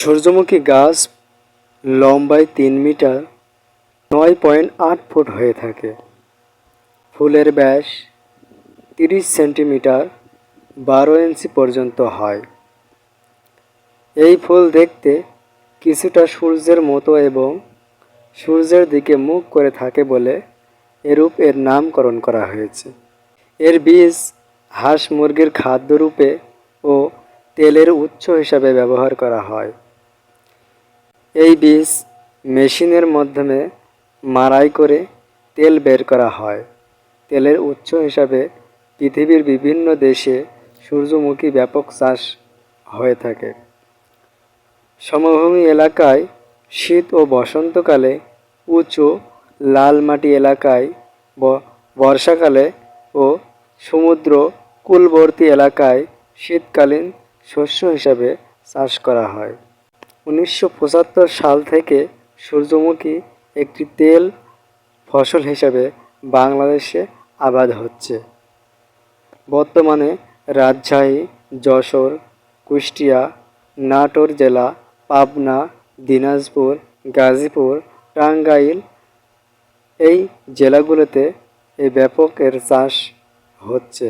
সূর্যমুখী গাছ লম্বায় তিন মিটার, নয় পয়েন্ট আট ফুট হয়ে থাকে। ফুলের ব্যাস তিরিশ সেন্টিমিটার, বারো ইঞ্চি পর্যন্ত হয়। এই ফুল দেখতে কিছুটা সূর্যের মতো এবং সূর্যের দিকে মুখ করে থাকে বলে এরূপ এর নামকরণ করা হয়েছে। এর বীজ হাঁস মুরগির খাদ্যরূপে ও তেলের উৎস হিসাবে ব্যবহার করা হয়। এই বীজ মেশিনের মাধ্যমে মাড়াই করে তেল বের করা হয়। তেলের উৎস হিসাবে পৃথিবীর বিভিন্ন দেশে সূর্যমুখী ব্যাপক চাষ হয়ে থাকে। সমভূমি এলাকায় শীত ও বসন্তকালে উঁচু লাল মাটি এলাকায় বর্ষাকালে ও সমুদ্র কূলবর্তী এলাকায় শীতকালীন শস্য হিসাবে চাষ করা হয়। উনিশশো পঁচাত্তর সাল থেকে সূর্যমুখী একটি তেল ফসল হিসাবে বাংলাদেশে আবাদ হচ্ছে। বর্তমানে রাজশাহী, যশোর, কুষ্টিয়া, নাটোর জেলা, পাবনা, দিনাজপুর, গাজীপুর, টাঙ্গাইল এই জেলাগুলোতে এই ব্যাপক এর চাষ হচ্ছে।